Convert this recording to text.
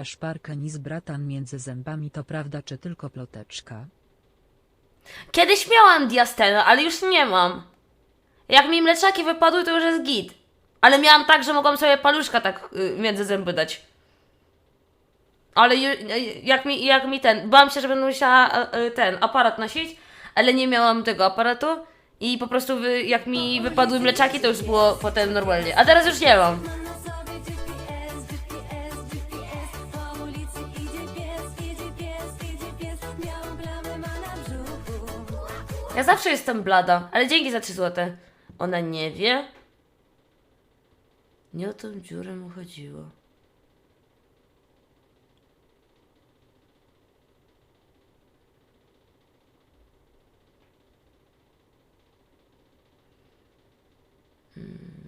szparka niż bratan między zębami to prawda czy tylko ploteczka? Kiedyś miałam diastenę, ale już nie mam. Jak mi mleczaki wypadły, to już jest git. Ale miałam tak, że mogłam sobie paluszka tak y, między zęby dać. Ale ju- y, jak mi, jak mi ten. Bałam się, że będę musiała y, y, ten aparat nosić, ale nie miałam tego aparatu. I po prostu wy, jak mi wypadły mleczaki, to już było potem normalnie. A teraz już nie mam. Ja zawsze jestem blada, ale dzięki za 3 złote. Ona nie wie? Nie o tą dziurę mu chodziło. Hmm.